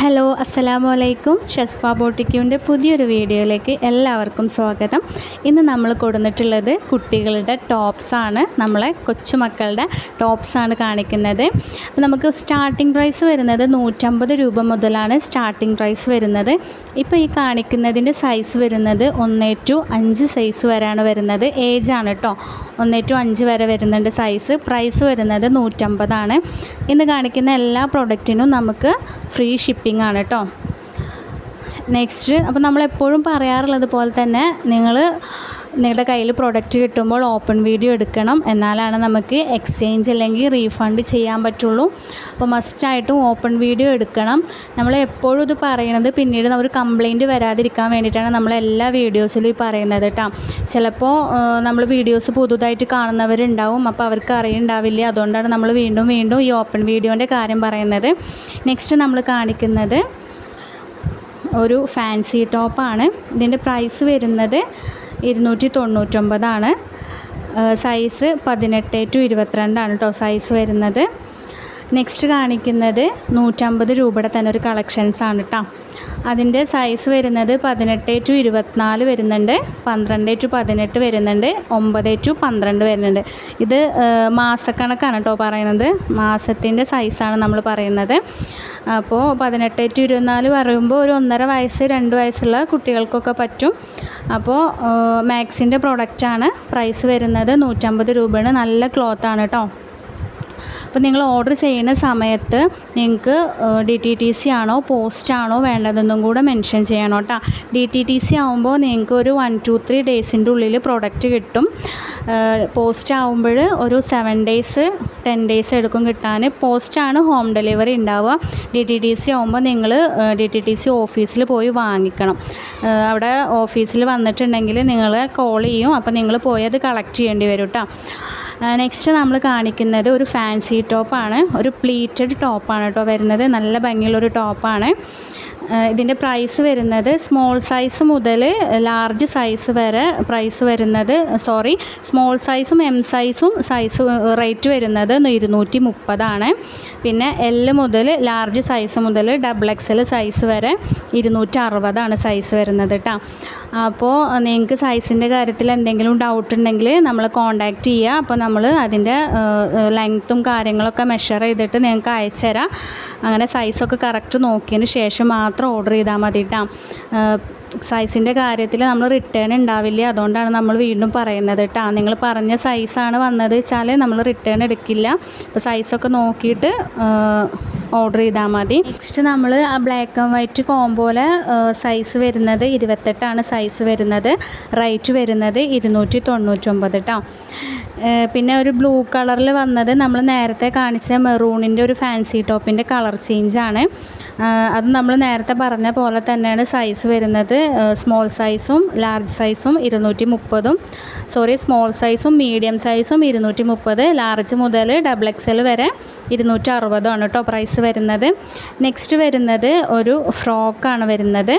Hello അസ്സലാമു അലൈക്കും ഷെസ്ഫ ബോട്ടിക്യൂന്റെ പുതിയൊരു വീഡിയോയിലേക്ക് എല്ലാവർക്കും സ്വാഗതം. ഇന്ന് നമ്മൾ കൊടുത്തിട്ടുള്ളത് കുട്ടികളുടെ ടോപ്സാണ് നമ്മളെ കൊച്ചുമക്കളുടെ ടോപ്സാണ് കാണിക്കുന്നത്. അപ്പോൾ നമുക്ക് സ്റ്റാർട്ടിംഗ് പ്രൈസ് വരുന്നത് നൂറ്റമ്പത് രൂപ മുതലാണ് സ്റ്റാർട്ടിംഗ് പ്രൈസ് വരുന്നത്. ഇപ്പോൾ ഈ കാണിക്കുന്നതിന്റെ സൈസ് വരുന്നത് ഒന്നേ ടു അഞ്ച് സൈസ് വരെയാണ് വരുന്നത്. ഏജ് ആണ് കേട്ടോ ഒന്നേ ടു അഞ്ച് വരെ വരുന്നുണ്ട് സൈസ്. പ്രൈസ് വരുന്നത് നൂറ്റമ്പതാണ്. ഇന്ന് കാണിക്കുന്ന എല്ലാ പ്രോഡക്റ്റിനും നമുക്ക് ഫ്രീ ഷിപ്പിംഗ് ആണ് കേട്ടോ നെക്സ്റ്റ് അപ്പോൾ നമ്മളെപ്പോഴും പറയാറുള്ളത് പോലെ തന്നെ നിങ്ങൾ നിങ്ങളുടെ കയ്യിൽ പ്രോഡക്റ്റ് കിട്ടുമ്പോൾ ഓപ്പൺ വീഡിയോ എടുക്കണം. എന്നാലാണ് നമുക്ക് എക്സ്ചേഞ്ച് അല്ലെങ്കിൽ റീഫണ്ട് ചെയ്യാൻ പറ്റുള്ളൂ. അപ്പോൾ മസ്റ്റായിട്ടും ഓപ്പൺ വീഡിയോ എടുക്കണം. നമ്മൾ എപ്പോഴും ഇത് പറയുന്നത് പിന്നീട് ഒരു കംപ്ലൈന്റ് വരാതിരിക്കാൻ വേണ്ടിയിട്ടാണ് നമ്മൾ എല്ലാ വീഡിയോസിലും ഈ പറയുന്നത് കേട്ടോ ചിലപ്പോൾ നമ്മൾ വീഡിയോസ് പുതുതായിട്ട് കാണുന്നവരുണ്ടാവും. അപ്പോൾ അവർക്ക് അറിയുണ്ടാവില്ല. അതുകൊണ്ടാണ് നമ്മൾ വീണ്ടും വീണ്ടും ഈ ഓപ്പൺ വീഡിയോന്റെ കാര്യം പറയുന്നത്. നെക്സ്റ്റ് നമ്മൾ കാണിക്കുന്നത് ഒരു ഫാൻസി ടോപ്പാണ് ഇതിന്റെ പ്രൈസ് വരുന്നത് ഇരുന്നൂറ്റി തൊണ്ണൂറ്റൊമ്പതാണ് സൈസ് പതിനെട്ട് ടു ഇരുപത്തിരണ്ടാണ് കേട്ടോ സൈസ് വരുന്നത്. നെക്സ്റ്റ് കാണിക്കുന്നത് നൂറ്റമ്പത് രൂപയുടെ തന്നെ ഒരു കളക്ഷൻസ് ആണ് കേട്ടോ അതിന്റെ സൈസ് വരുന്നത് പതിനെട്ട് ടു ഇരുപത്തിനാല് വരുന്നുണ്ട് പന്ത്രണ്ട് ടു പതിനെട്ട് വരുന്നുണ്ട് ഒമ്പത് ടു പന്ത്രണ്ട് വരുന്നുണ്ട്. ഇത് മാസക്കണക്കാണ് കേട്ടോ പറയുന്നത് മാസത്തിന്റെ സൈസാണ് നമ്മൾ പറയുന്നത്. അപ്പോൾ പതിനെട്ട് ടു ഇരുപത്തിനാല് പറയുമ്പോൾ ഒരു ഒന്നര വയസ്സ് രണ്ട് വയസ്സുള്ള കുട്ടികൾക്കൊക്കെ പറ്റും. അപ്പോൾ മാക്സിന്റെ പ്രൊഡക്റ്റാണ് പ്രൈസ് വരുന്നത് നൂറ്റമ്പത് രൂപയാണ്. നല്ല ക്ലോത്താണ് കേട്ടോ അപ്പോൾ നിങ്ങൾ ഓർഡർ ചെയ്യുന്ന സമയത്ത് നിങ്ങൾക്ക് ഡി ടി ടി സി ആണോ പോസ്റ്റ് ആണോ വേണ്ടതെന്നും കൂടെ മെൻഷൻ ചെയ്യണം കേട്ടോ. ഡി ടി ടി സി ആകുമ്പോൾ നിങ്ങൾക്ക് ഒരു വൺ ടു ത്രീ ഡേയ്സിന്റെ ഉള്ളിൽ പ്രൊഡക്റ്റ് കിട്ടും. പോസ്റ്റ് ആകുമ്പോൾ ഒരു സെവൻ ഡേയ്സ് ടെൻ ഡേയ്സ് എടുക്കും കിട്ടാൻ. പോസ്റ്റാണ് ഹോം ഡെലിവറി ഉണ്ടാവുക. ഡി ടി ടി സി ആകുമ്പോൾ നിങ്ങൾ ഡി ടി ടി സി ഓഫീസിൽ പോയി വാങ്ങിക്കണം. അവിടെ ഓഫീസിൽ വന്നിട്ടുണ്ടെങ്കിൽ നിങ്ങൾ കോൾ ചെയ്യും. അപ്പോൾ നിങ്ങൾ പോയി അത് കളക്ട് ചെയ്യേണ്ടി വരും കേട്ടോ. നെക്സ്റ്റ് നമ്മൾ കാണിക്കുന്നത് ഒരു ഫാൻസി ടോപ്പാണ് ഒരു പ്ലീറ്റഡ് ടോപ്പാണ് കേട്ടോ വരുന്നത്. നല്ല ഭംഗിയുള്ളൊരു ടോപ്പാണ് ഇതിന്റെ പ്രൈസ് വരുന്നത് സ്മോൾ സൈസ് മുതൽ ലാർജ് സൈസ് വരെ പ്രൈസ് വരുന്നത് സോറി സ്മോൾ സൈസും എം സൈസും സൈസ് റേറ്റ് വരുന്നത് ഇരുന്നൂറ്റി മുപ്പതാണ് പിന്നെ എൽ മുതൽ ലാർജ് സൈസ് മുതൽ ഡബിൾ എക്സൽ സൈസ് വരെ ഇരുന്നൂറ്റി അറുപതാണ് സൈസ് വരുന്നത് കേട്ടോ അപ്പോൾ നിങ്ങൾക്ക് സൈസിന്റെ കാര്യത്തിൽ എന്തെങ്കിലും ഡൗട്ട് ഉണ്ടെങ്കിൽ നമ്മൾ കോൺടാക്റ്റ് ചെയ്യുക. അപ്പോൾ നമ്മൾ അതിന്റെ ലെങ്ത്തും കാര്യങ്ങളൊക്കെ മെഷർ ചെയ്തിട്ട് നിങ്ങൾക്ക് അയച്ചു തരാം അങ്ങനെ സൈസൊക്കെ കറക്റ്റ് നോക്കിയതിന് ശേഷം മാത്രം ഓർഡർ ചെയ്താൽ മതി കേട്ടോ സൈസിന്റെ കാര്യത്തിൽ നമ്മൾ റിട്ടേൺ ഉണ്ടാവില്ല? അതുകൊണ്ടാണ് നമ്മൾ വീണ്ടും പറയുന്നത് കേട്ടോ നിങ്ങൾ പറഞ്ഞ സൈസാണ് വന്നത് വെച്ചാൽ നമ്മൾ റിട്ടേൺ എടുക്കില്ല. അപ്പോൾ സൈസൊക്കെ നോക്കിയിട്ട് ഓർഡർ ചെയ്താൽ മതി. നെക്സ്റ്റ് നമ്മൾ ആ ബ്ലാക്ക് ആൻഡ് വൈറ്റ് കോംബോലെ സൈസ് വരുന്നത് ഇരുപത്തെട്ടാണ് സൈസ് വരുന്നത്. റേറ്റ് വരുന്നത് ഇരുന്നൂറ്റി തൊണ്ണൂറ്റൊമ്പത് കേട്ടോ പിന്നെ ഒരു ബ്ലൂ കളറിൽ വന്നത് നമ്മൾ നേരത്തെ കാണിച്ച മെറൂണിന്റെ ഒരു ഫാൻസി ടോപ്പിന്റെ കളർ ചേഞ്ചാണ്. അത് നമ്മൾ നേരത്തെ പറഞ്ഞ പോലെ തന്നെയാണ് സൈസ് വരുന്നത്. സ്മോൾ സൈസും ലാർജ് സൈസും ഇരുന്നൂറ്റി മുപ്പതും സോറി സ്മോൾ സൈസും മീഡിയം സൈസും ഇരുന്നൂറ്റി മുപ്പത് ലാർജ് മുതൽ ഡബിൾ എക്സ് എൽ വരെ ഇരുന്നൂറ്റി ആണ് കേട്ടോ പ്രൈസ് വരുന്നത്. നെക്സ്റ്റ് വരുന്നത് ഒരു ഫ്രോക്കാണ് വരുന്നത്.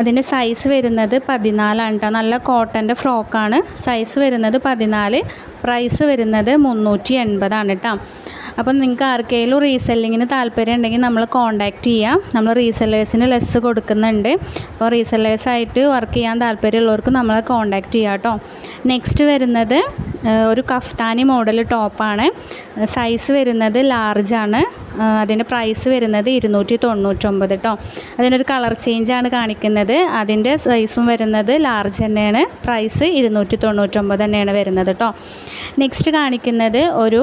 അതിന്റെ സൈസ് വരുന്നത് പതിനാലാണ് കേട്ടോ നല്ല കോട്ടന്റെ ഫ്രോക്കാണ്. സൈസ് വരുന്നത് പതിനാല് പ്രൈസ് വരുന്നത് മുന്നൂറ്റി എൺപതാണ് കേട്ടോ അപ്പം നിങ്ങൾക്ക് ആർക്കെങ്കിലും റീസെല്ലിങ്ങിന് താല്പര്യം ഉണ്ടെങ്കിൽ നമ്മൾ കോൺടാക്റ്റ് ചെയ്യാം. നമ്മൾ റീസെല്ലേഴ്സിന് ലെസ് കൊടുക്കുന്നുണ്ട്. അപ്പോൾ റീസെല്ലേഴ്സായിട്ട് വർക്ക് ചെയ്യാൻ താല്പര്യമുള്ളവർക്ക് നമ്മളെ കോൺടാക്റ്റ് ചെയ്യാം കേട്ടോ നെക്സ്റ്റ് വരുന്നത് ഒരു കഫ്താനി മോഡൽ ടോപ്പാണ് സൈസ് വരുന്നത് ലാർജാണ് അതിന്റെ പ്രൈസ് വരുന്നത് ഇരുന്നൂറ്റി തൊണ്ണൂറ്റൊമ്പത് കേട്ടോ അതിനൊരു കളർ ചേഞ്ചാണ് കാണിക്കുന്നത്. അതിന്റെ സൈസും വരുന്നത് ലാർജ് തന്നെയാണ്. പ്രൈസ് ഇരുന്നൂറ്റി തൊണ്ണൂറ്റൊമ്പത് തന്നെയാണ് വരുന്നത് കേട്ടോ നെക്സ്റ്റ് കാണിക്കുന്നത് ഒരു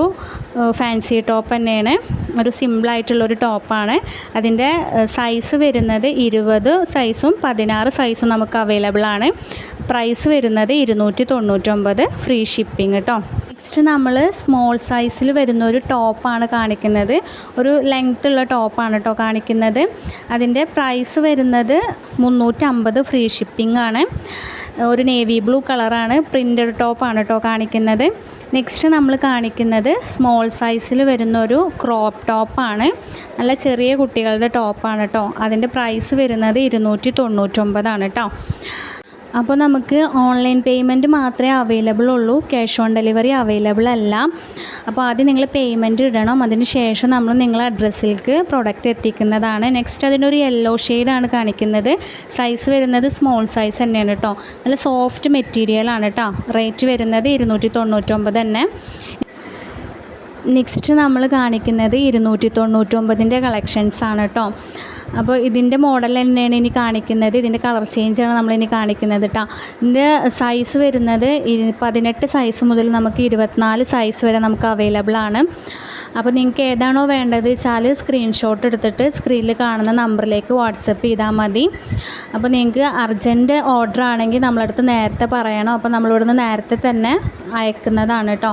ഫാൻസി ടോപ്പ് തന്നെയാണ്. ഒരു സിമ്പിളായിട്ടുള്ളൊരു ടോപ്പാണ് അതിന്റെ സൈസ് വരുന്നത് ഇരുപത് സൈസും പതിനാറ് സൈസും നമുക്ക് അവൈലബിൾ ആണ്. പ്രൈസ് വരുന്നത് ഇരുന്നൂറ്റി തൊണ്ണൂറ്റൊമ്പത് ഫ്രീ ഷിപ്പിംഗ് കേട്ടോ നെക്സ്റ്റ് നമ്മൾ സ്മോൾ സൈസിൽ വരുന്ന ഒരു ടോപ്പാണ് കാണിക്കുന്നത്. ഒരു ലെങ്ത്തുള്ള ടോപ്പാണ് കേട്ടോ കാണിക്കുന്നത്. അതിന്റെ പ്രൈസ് വരുന്നത് മുന്നൂറ്റമ്പത് ഫ്രീ ഷിപ്പിംഗ് ആണ്. ഒരു നേവി ബ്ലൂ കളറാണ്. പ്രിന്റഡ് ടോപ്പാണ് കേട്ടോ കാണിക്കുന്നത്. നെക്സ്റ്റ് നമ്മൾ കാണിക്കുന്നത് സ്മോൾ സൈസിൽ വരുന്ന ഒരു ക്രോപ്പ് ടോപ്പാണ് നല്ല ചെറിയ കുട്ടികളുടെ ടോപ്പാണ് കേട്ടോ അതിന്റെ പ്രൈസ് വരുന്നത് ഇരുന്നൂറ്റി തൊണ്ണൂറ്റൊമ്പതാണ് കേട്ടോ അപ്പോൾ നമുക്ക് ഓൺലൈൻ പേയ്മെന്റ് മാത്രമേ അവൈലബിൾ ഉള്ളൂ. ക്യാഷ് ഓൺ ഡെലിവറി അവൈലബിൾ അല്ല. അപ്പോൾ ആദ്യം നിങ്ങൾ പേയ്മെന്റ് ഇടണം. അതിന് ശേഷം നമ്മൾ നിങ്ങളെ അഡ്രസ്സിലേക്ക് പ്രൊഡക്റ്റ് എത്തിക്കുന്നതാണ്. നെക്സ്റ്റ് അതിന്റെ ഒരു യെല്ലോ ഷെയ്ഡാണ് കാണിക്കുന്നത്. സൈസ് വരുന്നത് സ്മോൾ സൈസ് തന്നെയാണ് കേട്ടോ നല്ല സോഫ്റ്റ് മെറ്റീരിയലാണ് കേട്ടോ റേറ്റ് വരുന്നത് ഇരുന്നൂറ്റി തൊണ്ണൂറ്റൊമ്പത് തന്നെ. നെക്സ്റ്റ് നമ്മൾ കാണിക്കുന്നത് ഇരുന്നൂറ്റി തൊണ്ണൂറ്റൊമ്പതിന്റെ കളക്ഷൻസ് ആണ് കേട്ടോ അപ്പോൾ ഇതിന്റെ മോഡൽ തന്നെയാണ് ഇനി കാണിക്കുന്നത്. ഇതിന്റെ കളർ ചേഞ്ചാണ് നമ്മളിനി കാണിക്കുന്നത് കേട്ടോ ഇതിന്റെ സൈസ് വരുന്നത് പതിനെട്ട് സൈസ് മുതൽ നമുക്ക് ഇരുപത്തിനാല് സൈസ് വരെ നമുക്ക് അവൈലബിൾ ആണ്. അപ്പോൾ നിങ്ങൾക്ക് ഏതാണോ വേണ്ടത് വെച്ചാൽ സ്ക്രീൻഷോട്ട് എടുത്തിട്ട് സ്ക്രീനിൽ കാണുന്ന നമ്പറിലേക്ക് വാട്സപ്പ് ചെയ്താൽ മതി. അപ്പോൾ നിങ്ങൾക്ക് അർജന്റ് ഓർഡർ ആണെങ്കിൽ നമ്മളടുത്ത് നേരത്തെ പറയണം. അപ്പോൾ നമ്മളിവിടുന്ന് നേരത്തെ തന്നെ അയക്കുന്നതാണ് കേട്ടോ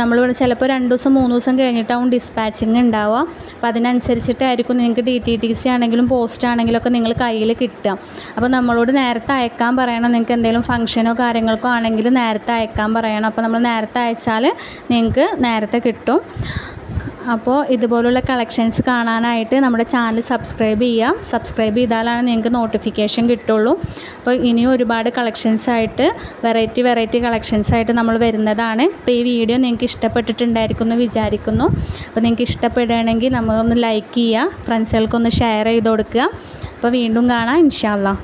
നമ്മളിവിടെ ചിലപ്പോൾ രണ്ട് ദിവസം മൂന്ന് ദിവസം കഴിഞ്ഞിട്ടാവും ഡിസ്പാച്ചിങ് ഉണ്ടാവുക. അപ്പോൾ അതിനനുസരിച്ചിട്ടായിരിക്കും നിങ്ങൾക്ക് D T T C post ആണെങ്കിലൊക്കെ നിങ്ങൾ കയ്യിൽ കിട്ടുക. അപ്പോൾ നമ്മളോട് നേരത്തെ അയക്കാൻ പറയണം. നിങ്ങൾക്ക് എന്തെങ്കിലും ഫംഗ്ഷനോ കാര്യങ്ങൾക്കോ ആണെങ്കിൽ നേരത്തെ അയക്കാൻ പറയണം. അപ്പോൾ നമ്മൾ നേരത്തെ അയച്ചാൽ നിങ്ങൾക്ക് നേരത്തെ കിട്ടും. അപ്പോൾ ഇതുപോലുള്ള കളക്ഷൻസ് കാണാനായിട്ട് നമ്മുടെ ചാനൽ സബ്സ്ക്രൈബ് ചെയ്യാം. സബ്സ്ക്രൈബ് ചെയ്താലാണ് നിങ്ങൾക്ക് നോട്ടിഫിക്കേഷൻ കിട്ടുള്ളൂ. അപ്പോൾ ഇനിയും ഒരുപാട് കളക്ഷൻസ് ആയിട്ട് വെറൈറ്റി വെറൈറ്റി കളക്ഷൻസ് ആയിട്ട് നമ്മൾ വരുന്നതാണ്. അപ്പോൾ ഈ വീഡിയോ നിങ്ങൾക്ക് ഇഷ്ടപ്പെട്ടിട്ടുണ്ടായിരിക്കും എന്ന് വിചാരിക്കുന്നു. അപ്പോൾ നിങ്ങൾക്ക് ഇഷ്ടപ്പെടുകയാണെങ്കിൽ നമ്മളൊന്ന് ലൈക്ക് ചെയ്യുക. ഫ്രണ്ട്സുകൾക്കൊന്ന് ഷെയർ ചെയ്ത് കൊടുക്കുക. അപ്പോൾ വീണ്ടും കാണാം. ഇൻഷാല്ലാ